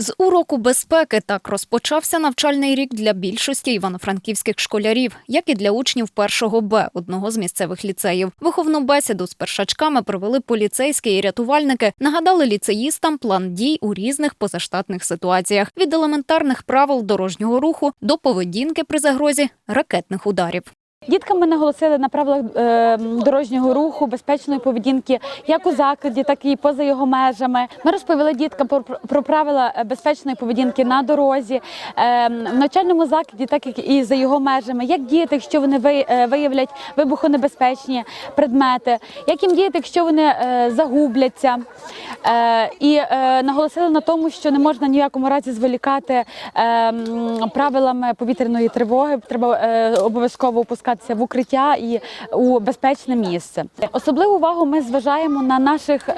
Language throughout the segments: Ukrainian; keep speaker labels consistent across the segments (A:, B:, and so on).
A: З уроку безпеки так розпочався навчальний рік для більшості івано-франківських школярів, як і для учнів першого Б одного з місцевих ліцеїв. Виховну бесіду з першачками провели поліцейські і рятувальники, нагадали ліцеїстам план дій у різних позаштатних ситуаціях від елементарних правил дорожнього руху до поведінки при загрозі ракетних ударів.
B: Діткам ми наголосили на правилах е, дорожнього руху, безпечної поведінки, як у закладі, так і поза його межами. Ми розповіли діткам про, правила е, безпечної поведінки на дорозі, е, в навчальному закладі, так і за його межами, як діяти, якщо вони ви- виявлять вибухонебезпечні предмети, як їм діяти, якщо вони загубляться. Е, і е, наголосили на тому, що не можна ні в якому разі зволікати е, правилами повітряної тривоги. Треба обов'язково опускатися в укриття і у безпечне місце. Особливу увагу ми зважаємо на наших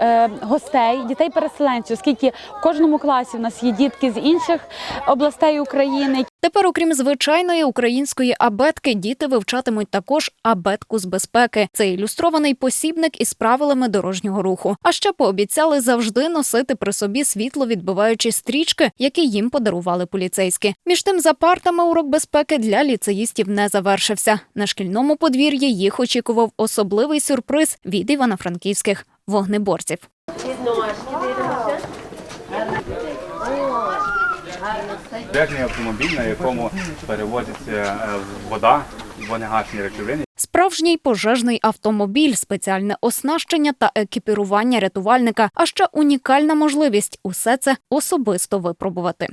B: гостей, дітей-переселенців, оскільки в кожному класі в нас є дітки з інших областей України,
A: Тепер, окрім звичайної української абетки, діти вивчатимуть також абетку з безпеки. Це ілюстрований посібник із правилами дорожнього руху. А ще пообіцяли завжди носити при собі світловідбиваючі стрічки, які їм подарували поліцейські. Між тим, за партами урок безпеки для ліцеїстів не завершився. На шкільному подвір'ї їх очікував особливий сюрприз від івано-франківських вогнеборців.
C: Пожежний автомобіль, на якому перевозиться е, вода, вогнегасні речовини.
A: Справжній пожежний автомобіль, спеціальне оснащення та екіпірування рятувальника, а ще унікальна можливість усе це особисто випробувати.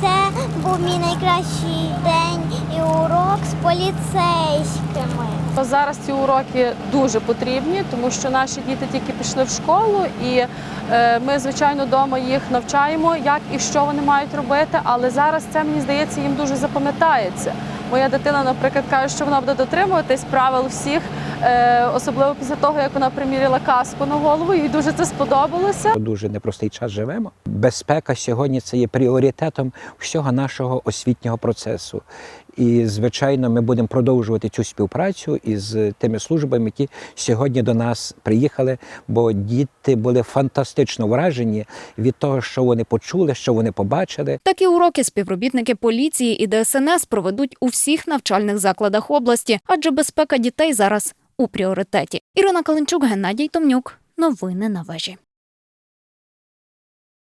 D: Це був мій найкращий день урок з поліцейськими.
E: Зараз ці уроки дуже потрібні, тому що наші діти тільки пішли в школу, і е, ми, звичайно, вдома їх навчаємо, як і що вони мають робити. Але зараз це мені здається їм дуже запам'ятається. Моя дитина, наприклад, каже, що вона буде дотримуватись правил всіх, особливо після того, як вона приміряла каску на голову. Їй дуже це сподобалося.
F: Дуже непростий час живемо. Безпека сьогодні це є пріоритетом всього нашого освітнього процесу. І, звичайно, ми будемо продовжувати цю співпрацю із тими службами, які сьогодні до нас приїхали, бо діти були фантастично вражені від того, що вони почули, що вони побачили.
A: Такі уроки співробітники поліції і ДСНС проведуть у всіх навчальних закладах області, адже безпека дітей зараз у пріоритеті. Ірина Калинчук, Геннадій Томнюк. Новини на вежі.